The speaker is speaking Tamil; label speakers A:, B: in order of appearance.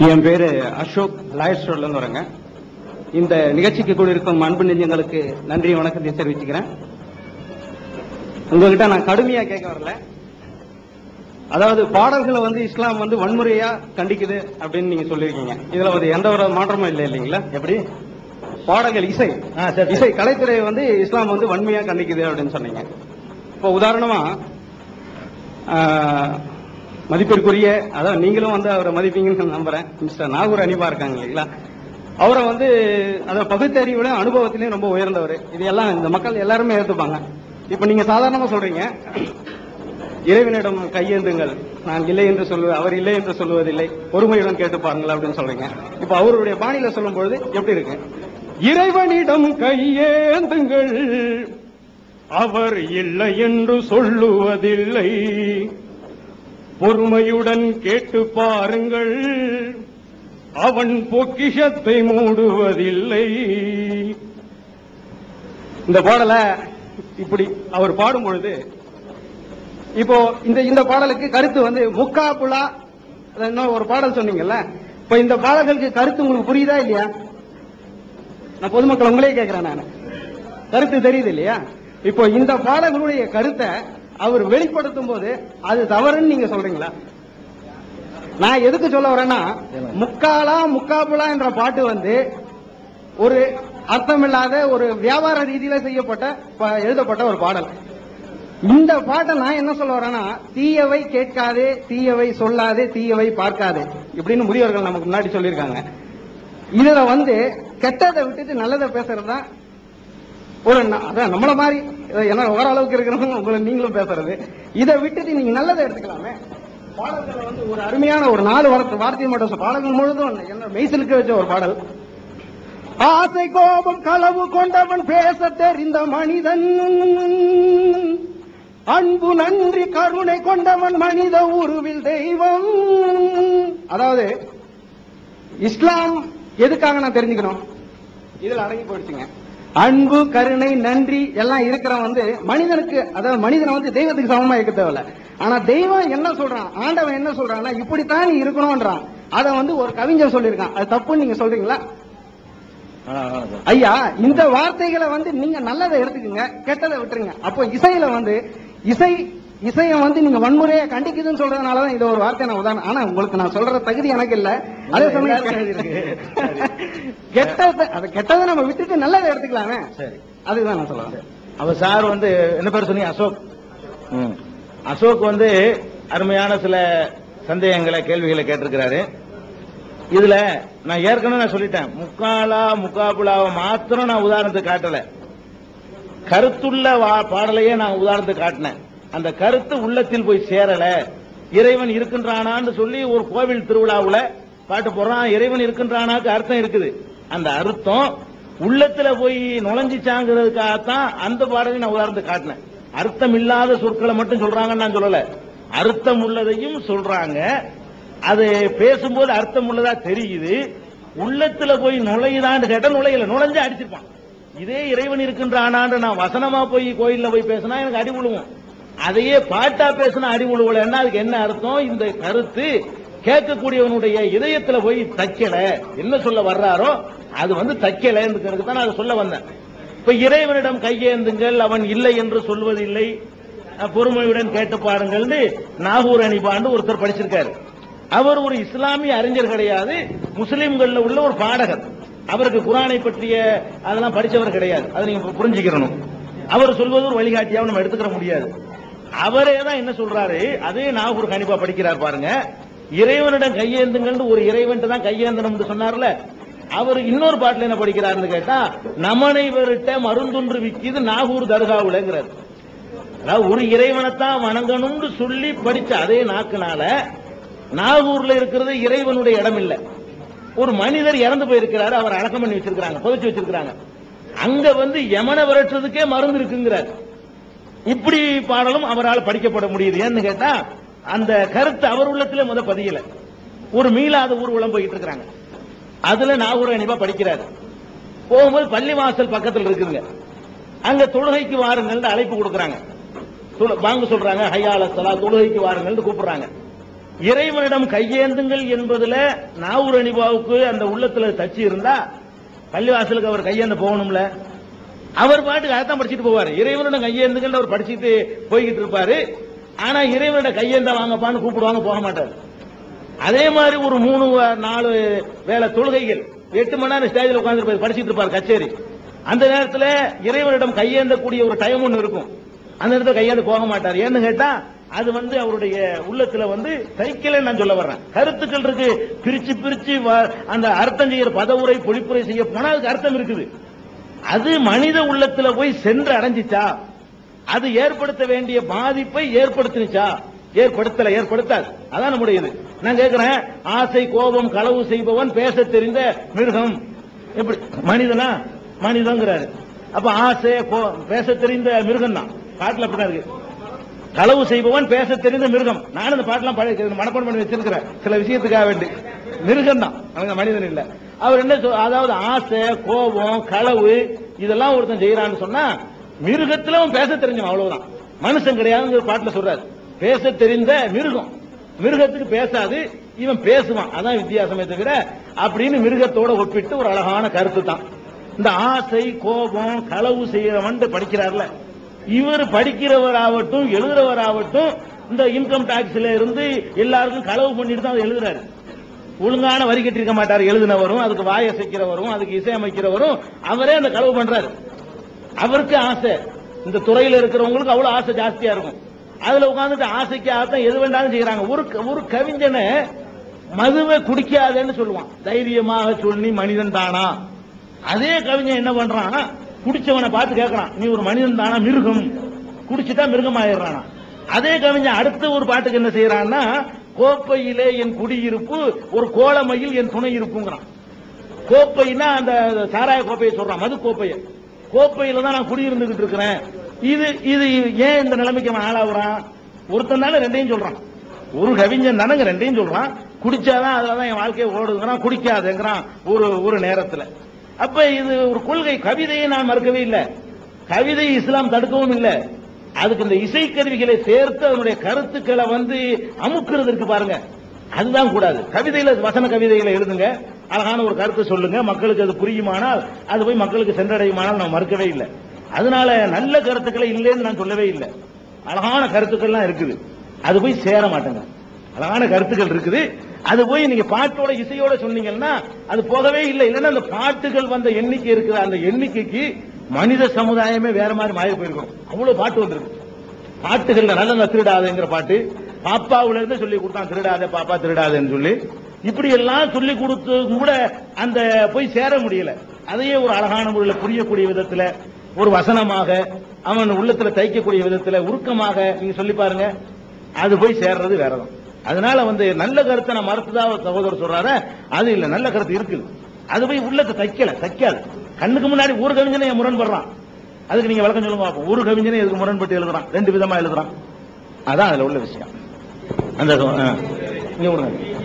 A: என் பேரு அசோக் லாயர் ஸ்டோர்ல இருந்து வரேங்க. இந்த நிகழ்ச்சிக்கு கூட இருக்கும் அன்பு நெஞ்சங்களுக்கு நன்றி வணக்கத்தை தெரிவிச்சுக்கிறேன். உங்ககிட்ட நான் கடுமையா கேட்க வரல. அதாவது பாடல்களை வந்து இஸ்லாம் வந்து வன்முறையா கண்டிக்குது அப்படின்னு நீங்க சொல்லியிருக்கீங்க. இதுல வந்து எந்த ஒரு மாற்றமும் இல்லை இல்லைங்களா?
B: எப்படி?
A: பாடல்கள் இசை.
B: ஆ, சரி.
A: இசை கலைத்துறையை வந்து இஸ்லாம் வந்து வன்மையா கண்டிக்குது அப்படின்னு சொன்னீங்க. இப்போ உதாரணமா மதிப்பிற்குரிய அதான் நீங்களும் வந்து அவரை மதிப்பீங்கன்னு நான் நம்புறேன். மிஸ்டர் நாகூர் அனிபா இருக்காங்க இல்லைங்களா? அவரை வந்து அத பகுத்தறிவுல அனுபவத்திலையும் ரொம்ப உயர்ந்தவர். இது எல்லாம் இந்த மக்கள் எல்லாருமே ஏற்றுப்பாங்க இப்ப நீங்க சாதாரணமா சொல்றீங்க இறைவனிடம் கையேந்துங்கள். நான் இல்லை என்று சொல்லுவேன் அவர் இல்லை என்று சொல்லுவதில்லை. பொறுமையுடன் கேட்டு பாருங்கள் அப்படின்னு சொல்றீங்க. இப்ப அவருடைய பாணியில சொல்லும் பொழுது எப்படி இருக்கு? இறைவனிடம் கையேந்துங்கள். அவர் இல்லை என்று சொல்லுவதில்லை. பொறுமையுடன் கேட்டு பாருங்கள். அவன் பொக்கிஷத்தை மூடுவதில்லை. இந்த பாடலை இப்படி அவர் பாடும் பொழுது இப்போ இந்த இந்த பாடலுக்கு கருத்து வந்து முக்கா புலா இன்னும் ஒரு பாடல் சொன்னீங்கல்ல இப்ப இந்த பாடல்களுக்கு கருத்து உங்களுக்கு புரியுதா இல்லையா? நான் பொதுமக்கள் உங்களே கேட்கிறேன் நான். கருத்து தெரியுது இல்லையா? இப்போ இந்த பாடல்களுடைய கருத்தை அவர் வெளிப்படுத்தும் போது அது தவறுன்னு நீங்க சொல்றீங்களா? நான் எதுக்கு சொல்ல வரேன்னா முக்காலா முக்காபுலா என்ற பாட்டு வந்து ஒரு அர்த்தமில்லாத ஒரு வியாபார ரீதியில செய்யப்பட்ட ப- எழுதப்பட்ட ஒரு பாடல். இந்த பாட்டை நான் என்ன சொல்ல வரேன்னா தீயவை கேட்காதே தீயவை சொல்லாதே தீயவை பார்க்காதே இப்படின்னு முதியவர்கள் நமக்கு முன்னாடி சொல்லியிருக்காங்க. இதுல வந்து கெட்டதை விட்டுட்டு நல்லதை பேசுறது தான் ஒரு அதான் நம்மள மாதிரி என்ன ஓரளவுக்கு இருக்கிறவங்க உங்களை நீங்களும் பேசுறது. இதை விட்டுட்டு நீங்க நல்லதை எடுத்துக்கலாமே. பாடல்கள் வந்து ஒரு அருமையான ஒரு நாலு வார்த்தை வார்த்தையை மட்டும் பாடல்கள் முழுதும் என்ன மெய்சிலுக்கு வச்ச ஒரு பாடல். ஆசை கோபம் களவு கொண்டவன் பேச தெரிந்த மனிதன். அன்பு நன்றி கருணை கொண்டவன் மனித உருவில் தெய்வம். அதாவது இஸ்லாம் எதுக்காக நான் தெரிஞ்சுக்கணும்? இதில் அடங்கி போயிடுச்சுங்க. அன்பு கருணை நன்றி எல்லாம் இருக்கிறவன் வந்து மனிதனுக்கு அதாவது மனிதனை வந்து தெய்வத்துக்கு சமமா இருக்க தேவையில்ல. ஆனா தெய்வம் என்ன சொல்றான்? ஆண்டவன் என்ன சொல்றான்னா இப்படித்தான் நீ இருக்கணும்ன்றான். அதை வந்து ஒரு கவிஞர் சொல்லியிருக்கான். அது தப்புன்னு நீங்க சொல்றீங்களா. ஐயா இந்த வார்த்தைகளை வந்து நீங்க நல்லதை எடுத்துக்கங்க கெட்டதை விட்டுருங்க. அப்போ இசையில வந்து இசை இசையை வந்து நீங்க வன்முறையை கண்டிக்குதுன்னு சொல்றதுனாலதான் இது ஒரு வார்த்தை நான் உதாரணம். ஆனா உங்களுக்கு நான் சொல்ற தகுதி எனக்கு இல்ல. அதே சமயம். கெட்டதை அது கெட்டதை நம்ம விட்டுட்டு நல்லதை எடுத்துக்கலாமே.
B: சரி.
A: அதுதான் நான் சொல்லுவேன்
B: அவர் சார் வந்து என்ன பேர் சொன்னீங்க? அசோக். ம். அசோக் வந்து அருமையான சில சந்தேகங்களை கேள்விகளை கேட்டிருக்கிறாரு. இதுல நான் ஏற்கனவே நான் சொல்லிட்டேன். முக்காலா முக்காபுலாவை மாத்திரம் நான் உதாரணத்துக்கு காட்டல. கருத்துள்ள பாடலையே நான் உதாரணத்துக்கு காட்டினேன். அந்த கருத்து உள்ளத்தில் போய் சேரல. இறைவன் இருக்கின்றானான்னு சொல்லி ஒரு கோவில் திருவிழாவுல பாட்டு போடுறான். இறைவன் இருக்கின்றானாக்கு அர்த்தம் இருக்குது. அந்த அர்த்தம் உள்ளத்துல போய் நுழைஞ்சிச்சாங்கிறதுக்காகத்தான் அந்த பாடலை நான் உதாரணத்துக்கு காட்டினேன். அர்த்தம் இல்லாத சொற்களை மட்டும் சொல்றாங்கன்னு நான் சொல்லல. அர்த்தம் உள்ளதையும் சொல்றாங்க. அது பேசும்போது அர்த்தம் உள்ளதா தெரியுது. உள்ளத்துல போய் நுழையுதான்னு கேட்டா நுழையல. நுழைஞ்சு அடிச்சிருப்பான். இதே இறைவன் இருக்கின்றானான்னு நான் வசனமா போய் கோயில்ல போய் பேசினா எனக்கு அடி விழுவோம். அதையே பாட்டா பேசின அடி விழுவலன்னா அதுக்கு என்ன அர்த்தம்? இந்த கருத்து கேட்கக்கூடியவனுடைய இதயத்துல போய் தைக்கல. என்ன சொல்ல வர்றாரோ அது வந்து தைக்கலங்கிறதுக்கு தான் நான் அதை சொல்ல வந்தேன். இப்ப இறைவனிடம் கையேந்துங்கள் அவன் இல்லை என்று சொல்வதில்லை. பொறுமையுடன் கேட்டு பாருங்கள்னு நாகூர் அணிபாண்டு ஒருத்தர் படிச்சிருக்காரு. அவர் ஒரு இஸ்லாமிய அறிஞர் கிடையாது. முஸ்லிம்கள்ல உள்ள ஒரு பாடகர். அவருக்கு குரானை பற்றிய அதெல்லாம் படிச்சவர் கிடையாது. அதை நீங்க புரிஞ்சுக்கிறணும். அவர் சொல்வது ஒரு வழிகாட்டியாக நம்ம எடுத்துக்கிற முடியாது. அவரே தான் என்ன சொல்றாரு? அதே நாகூர் கணிப்பா படிக்கிறார் பாருங்க. இறைவனிடம் கையேந்துங்கள் ஒரு இறைவன் தான் கையேந்தணும்னு சொன்னார்ல. அவர் இன்னொரு பாட்டில் என்ன படிக்கிறாருன்னு கேட்டா நமனைவர்கிட்ட மருந்தொன்று விக்கிது நாகூர் தர்காவுலங்கிறார். அதாவது ஒரு இறைவனைத்தான் வணங்கணும்னு சொல்லி படிச்ச அதே நாக்குனால நாகூர்ல இருக்கிறது இறைவனுடைய இடம் இல்ல ஒரு மனிதர் இறந்து போயிருக்கிறாரு அவர் அடக்கம் பண்ணி வச்சிருக்காங்க புதைச்சு வச்சிருக்காங்க அங்க வந்து யமனை விரட்டுறதுக்கே மருந்து இருக்குங்கிறார். இப்படி பாடலும் அவரால் படிக்கப்பட முடியுது. ஏன்னு கேட்டா அந்த கருத்து அவர் உள்ளத்துல முத பதியல. ஒரு மீளாத ஊர்வலம் போயிட்டு இருக்கிறாங்க. அதுல நாகூர் அணிவா படிக்கிறாரு. போகும்போது பள்ளிவாசல் பக்கத்தில் இருக்குதுங்க. அங்க தொழுகைக்கு வாருங்கள் அழைப்பு கொடுக்கறாங்க. வாங்க சொல்றாங்க ஹையால சலா தொழுகைக்கு வாருங்கள் கூப்பிடுறாங்க. இறைவனிடம் கையேந்துங்கள் என்பதுல நாவூர் அணிபாவுக்கு அந்த உள்ளத்துல தச்சு இருந்தா பள்ளிவாசலுக்கு அவர் கையேந்த போகணும்ல. அவர் பாட்டுக்கு அதான் படிச்சுட்டு போவார். இறைவனிடம் கையேந்துகள் அவர் படிச்சுட்டு போய்கிட்டு இருப்பாரு. ஆனா இறைவனிடம் கையேந்த வாங்கப்பான்னு கூப்பிடுவாங்க போக மாட்டார். அதே மாதிரி ஒரு மூணு நாலு வேலை தொழுகைகள். எட்டு மணி நேரம் ஸ்டேஜில் உட்கார்ந்து படிச்சுட்டு இருப்பார் கச்சேரி. அந்த நேரத்தில் இறைவனிடம் கையேந்தக்கூடிய ஒரு டைம் ஒன்று இருக்கும். அந்த நேரத்தில் கையேந்து போக மாட்டார். ஏன்னு கேட்டா அது வந்து அவருடைய உள்ளத்துல வந்து சைக்கிளை நான் சொல்ல வர்றேன். கருத்துக்கள் இருக்கு. பிரிச்சு பிரிச்சு வ- அந்த அர்த்தம் செய்யற பதவுரை பொழிப்புரை செய்ய போனா அதுக்கு அர்த்தம் இருக்குது. அது மனித உள்ளத்துல போய் சென்று அடைஞ்சிச்சா? அது ஏற்படுத்த வேண்டிய பாதிப்பை ஏற்படுத்தினுச்சா? ஏற்படுத்தல ஏற்படுத்தாது. அதான் நம்முடைய இது. நான் கேட்கிறேன் ஆசை கோபம் களவு செய்பவன் பேச தெரிந்த மிருகம். எப்படி? மனிதனா? மனிதங்கிறாரு. அப்ப ஆசை கோ- பேச தெரிந்த மிருகம் தான் பாட்டுல அப்படிதான் இருக்கு. களவு செய்பவன் பேச தெரிந்த மிருகம். நானும் இந்த பாட்டெல்லாம் பழைய மனப்பாடம் பண்ணி வச்சிருக்கிறேன். சில விஷயத்துக்காக வேண்டி. மிருகம் தான் மனிதன் இல்லை. அவர் என்ன சொல்- அதாவது ஆசை கோபம் களவு இதெல்லாம் ஒருத்தன் செய்யறான்னு சொன்னா மிருகத்துல அவன் பேச தெரிஞ்சவன் அவ்வளவுதான். மனுஷன் கிடையாதுங்கிற பாட்டுல சொல்றாரு. பேச தெரிந்த மிருகம். மிருகத்துக்கு பேசாது இவன் பேசுவான். அதான் வித்தியாசமே தவிர அப்படின்னு மிருகத்தோட ஒப்பிட்டு ஒரு அழகான கருத்து தான். இந்த ஆசை கோபம் களவு செய்யறவன் படிக்கிறார்ல. இவர் படிக்கிறவராகட்டும் எழுதுறவராகட்டும் இந்த இன்கம் டாக்ஸ்ல இருந்து எல்லாருக்கும் களவு பண்ணிட்டு தான் அவர் எழுதுறாரு. ஒழுங்கான வரி கட்டிருக்க மாட்டார். எழுதினவரும் அதுக்கு வாய் அசைக்கிறவரும் அதுக்கு இசையமைக்கிறவரும் அவரே அந்த களவு பண்றாரு. அவருக்கு ஆசை. இந்த துறையில் இருக்கிறவங்களுக்கு அவ்வளவு ஆசை ஜாஸ்தியா இருக்கும். அதுல உட்காந்துட்டு ஆசைக்கு ஆசை எது வேண்டாலும் செய்யறாங்க ஒரு ஒரு கவிஞனை மதுவை குடிக்காதேன்னு சொல்லுவான். தைரியமாக சொல்லி மனிதன் தானா? அதே கவிஞன் என்ன பண்றான் குடிச்சவனை பார்த்து கேட்கறான். நீ ஒரு மனிதன் தானா? மிருகம். குடிச்சுட்டா மிருகம் ஆயிடுறானா அதே கவிஞன் அடுத்த ஒரு பாட்டுக்கு என்ன செய்யறான்னா கோப்பையிலே என் குடியிருப்பு ஒரு கோலமையில் என் துணை இருப்புங்கிறான் கோப்பைனா அந்த சாராய கோப்பையை சொல்றான் மது கோப்பையை. கோப்பையில தான் நான் குடியிருந்துகிட்டு இருக்கிறேன். இது இது ஏன் இந்த நிலைமைக்கு அவன் ஆளாகுறான்? ஒருத்தன் தானே ரெண்டையும் சொல்றான். ஒரு கவிஞன் தானங்க ரெண்டையும் சொல்றான். குடிச்சாதான் தான் என் வாழ்க்கையை ஓடுங்கிறான் குடிக்காதுங்கிறான் ஒரு ஒரு நேரத்துல. அப்ப இது ஒரு கொள்கை கவிதையை நான் மறுக்கவே இல்லை. கவிதை இஸ்லாம் தடுக்கவும் இல்லை. அதுக்கு இந்த இசைக்கருவிகளை சேர்த்து அதனுடைய கருத்துக்களை வந்து அமுக்குறது இருக்கு பாருங்க. அதுதான் கூடாது. கவிதையில வசன கவிதைகளை எழுதுங்க. அழகான ஒரு கருத்து சொல்லுங்க. மக்களுக்கு அது புரியுமானால் அது போய் மக்களுக்கு சென்றடையுமானால் நான் மறுக்கவே இல்லை. அதனால நல்ல கருத்துக்களை இல்லைன்னு நான் சொல்லவே இல்லை. அழகான கருத்துக்கள்லாம் இருக்குது. அது போய் சேர மாட்டேங்க. அழகான கருத்துக்கள் இருக்குது. அது போய் நீங்க பாட்டோட இசையோட சொன்னீங்கன்னா அது போகவே இல்லை. இல்லைன்னா அந்த பாட்டுகள் வந்த எண்ணிக்கை இருக்கிற அந்த எண்ணிக்கைக்கு மனித சமுதாயமே வேற மாதிரி மாறி போயிருக்கும் அவ்வளவு பாட்டு வந்திருக்கு. பாட்டுகள்ல நல்ல திருடாதேங்கிற பாட்டு பாப்பாவுல இருந்து சொல்லி கொடுத்தான் திருடாதே பாப்பா திருடாதேன்னு சொல்லி. இப்படி எல்லாம் சொல்லி கொடுத்து கூட அந்த போய் சேர முடியல. அதையே ஒரு அழகான முறையில் புரியக்கூடிய விதத்துல ஒரு வசனமாக அவன் உள்ளத்துல தைக்கக்கூடிய விதத்துல உருக்கமாக நீங்க சொல்லி பாருங்க. அது போய் சேர்றது வேறதான். அதனால வந்து நல்ல கருத்தை நான் மறுத்துதான் சகோதரர் சொல்றாரு. அது இல்ல நல்ல கருத்து இருக்குது. அது போய் உள்ளத்தை தைக்கல தைக்காது. கண்ணுக்கு முன்னாடி ஒரு கவிஞனை முரண்படுறான். அதுக்கு நீங்க விளக்கம் சொல்லுங்க பார்ப்போம். ஒரு கவிஞனை எதுக்கு முரண்பட்டு எழுதுறான்? ரெண்டு விதமா எழுதுறான். அதான் அதுல உள்ள விஷயம். அந்த ஆ. இங்க விடுங்க.